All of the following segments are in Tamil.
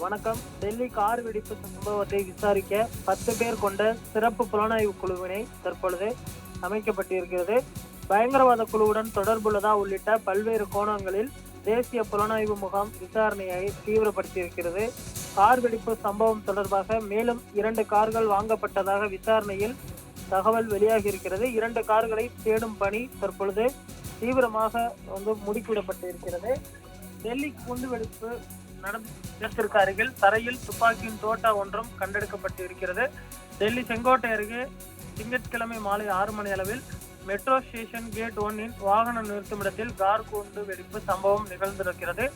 வணக்கம். டெல்லி கார் வெடிப்பு சம்பவத்தை விசாரிக்க பத்து பேர் கொண்ட சிறப்பு புலனாய்வு குழுவினை தற்பொழுது அமைக்கப்பட்டிருக்கிறது. பயங்கரவாத குழுவுடன் தொடர்புள்ளதா உள்ளிட்ட பல்வேறு கோணங்களில் தேசிய புலனாய்வு முகாம் விசாரணையை தீவிரப்படுத்தியிருக்கிறது. கார் வெடிப்பு சம்பவம் தொடர்பாக மேலும் இரண்டு கார்கள் வாங்கப்பட்டதாக விசாரணையில் தகவல் வெளியாகி இருக்கிறது இரண்டு கார்களை தேடும் பணி தற்பொழுது தீவிரமாக வந்து முடுக்கிவிடப்பட்டிருக்கிறது. டெல்லி குண்டுவெடிப்பு நடந்த இடத்திற்கு அருகில் தரையில் துப்பாக்கியின் தோட்டா ஒன்றும் கண்டெடுக்கப்பட்டு இருக்கிறது டெல்லி செங்கோட்டை அருகே திங்கட்கிழமை மாலை ஆறு மணி அளவில் மெட்ரோ ஸ்டேஷன் கேட் ஒன்னின் வாகன நிறுத்துமிடத்தில் கார் குண்டு வெடிப்பு சம்பவம் நிகழ்ந்திருக்கிறது.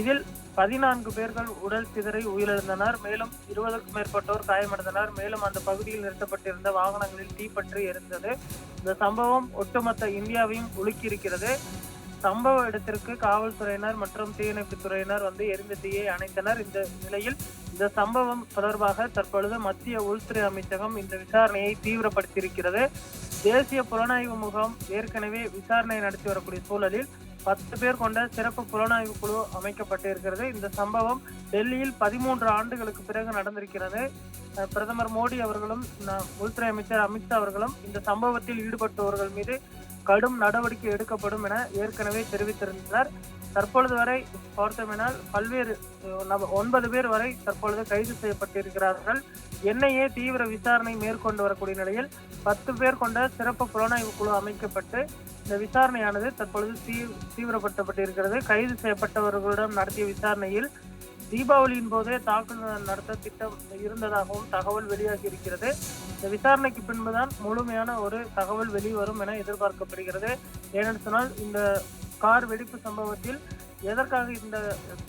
இதில் பதினான்கு பேர்கள் உடல் சிதறி உயிரிழந்தனர். மேலும் இருபதுக்கும் மேற்பட்டோர் காயமடைந்தனர். மேலும் அந்த பகுதியில் நிறுத்தப்பட்டிருந்த வாகனங்களில் தீப்பற்றி எரிந்தது. இந்த சம்பவம் ஒட்டுமொத்த இந்தியாவையும் உலுக்கியிருக்கிறது. சம்பவ இடத்திற்கு காவல்துறையினர் மற்றும் தீயணைப்பு துறையினர் வந்து எரிந்த தீயை அணைத்தனர். இந்த நிலையில் இந்த சம்பவம் தொடர்பாக தற்பொழுது மத்திய உள்துறை அமைச்சகம் இந்த விசாரணையை தீவிரப்படுத்தியிருக்கிறது. தேசிய புலனாய்வு முகாம் ஏற்கனவே விசாரணை நடத்தி வரக்கூடிய சூழலில் பத்து பேர் கொண்ட சிறப்பு புலனாய்வு குழு அமைக்கப்பட்டிருக்கிறது. இந்த சம்பவம் டெல்லியில் பதிமூன்று ஆண்டுகளுக்கு பிறகு நடந்திருக்கிறது. பிரதமர் மோடி அவர்களும் உள்துறை அமைச்சர் அமித்ஷா அவர்களும் இந்த சம்பவத்தில் ஈடுபட்டவர்கள் மீது கடும் நடவடிக்கை எடுக்கப்படும் என ஏற்கனவே தெரிவித்திருந்தனர். தற்பொழுது வரை பார்த்தோமெனால் பல்வேறு ஒன்பது பேர் வரை தற்பொழுது கைது செய்யப்பட்டிருக்கிறார்கள். என்ஐஏ தீவிர விசாரணை மேற்கொண்டு வரக்கூடிய நிலையில் பத்து பேர் கொண்ட சிறப்பு புலனாய்வு குழு அமைக்கப்பட்டு இந்த விசாரணையானது தற்பொழுது தீ தீவிரப்படுத்தப்பட்டிருக்கிறது. கைது செய்யப்பட்டவர்களிடம் நடத்திய விசாரணையில் தீபாவளியின் போதே தாக்குதல் நடத்த திட்டம் இருந்ததாகவும் தகவல் வெளியாகி இருக்கிறது இந்த விசாரணைக்கு பின்புதான் முழுமையான ஒரு தகவல் வெளிவரும் என எதிர்பார்க்கப்படுகிறது. ஏனென்று சொன்னால் இந்த கார் வெடிப்பு சம்பவத்தில் எதற்காக இந்த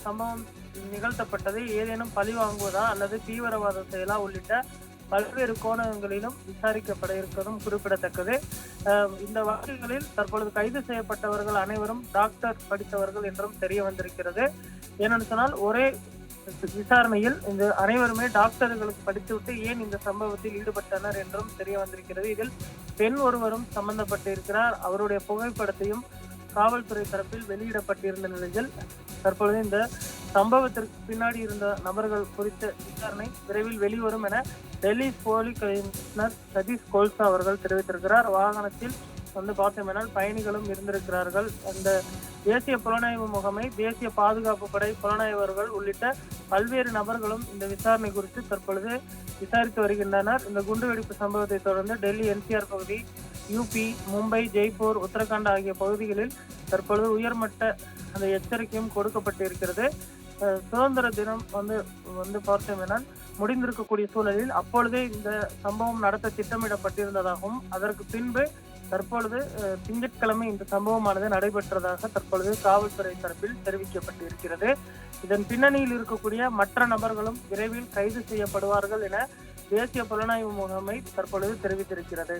சம்பவம் நிகழ்த்தப்பட்டது? ஏதேனும் பழி வாங்குவதா? அல்லது தீவிரவாத செயலா? உள்ளிட்ட பல்வேறு கோணங்களிலும் விசாரிக்கப்பட இருக்கிறதும் குறிப்பிடத்தக்கது. இந்த வழக்குகளில் தற்பொழுது கைது செய்யப்பட்டவர்கள் அனைவரும் டாக்டர் படித்தவர்கள் என்றும் தெரிய வந்திருக்கிறது. ஏனென்று சொன்னால் ஒரே விசாரணையில் இந்த அனைவருமே டாக்டர்களுக்கு படித்துவிட்டு ஏன் இந்த சம்பவத்தில் ஈடுபட்டனர் என்றும் தெரிய வந்திருக்கிறது. இதில் பெண் ஒருவரும் சம்பந்தப்பட்டிருக்கிறார். அவருடைய புகைப்படத்தையும் காவல்துறை தரப்பில் வெளியிடப்பட்டிருந்த நிலையில் தற்பொழுது இந்த சம்பவத்திற்கு பின்னாடி இருந்த நபர்கள் குறித்த விசாரணை விரைவில் வெளிவரும் என டெல்லி போலீஸ் கமிஷனர் சதீஷ் கோல்சா அவர்கள் தெரிவித்திருக்கிறார். வாகனத்தில் வந்து பார்த்தோம்னால் பயணிகளும் இருந்திருக்கிறார்கள். அந்த தேசிய புலனாய்வு முகமை தேசிய பாதுகாப்பு படை புலனாய்வர்கள் உள்ளிட்ட பல்வேறு நபர்களும் இந்த விசாரணை குறித்து தற்பொழுது விசாரித்து வருகின்றனர். இந்த குண்டுவெடிப்பு சம்பவத்தை தொடர்ந்து டெல்லி என்சிஆர் பகுதி யூபி மும்பை ஜெய்ப்பூர் உத்தரகாண்ட் ஆகிய பகுதிகளில் தற்பொழுது உயர்மட்ட அந்த எச்சரிக்கையும் கொடுக்கப்பட்டிருக்கிறது. சுதந்திர தினம் வந்து வந்து பார்த்தோம்னால் முடிந்திருக்கக்கூடிய சூழலில் அப்பொழுதே இந்த சம்பவம் நடத்த திட்டமிடப்பட்டிருந்ததாகவும் அதற்கு பின்பு தற்பொழுது திங்கட்கிழமை இந்த சம்பவமானது நடைபெற்றதாக தற்பொழுது காவல்துறை தரப்பில் தெரிவிக்கப்பட்டிருக்கிறது. இதன் பின்னணியில் இருக்கக்கூடிய மற்ற நபர்களும் விரைவில் கைது செய்யப்படுவார்கள் என தேசிய புலனாய்வு முகமை தற்பொழுது தெரிவித்திருக்கிறது.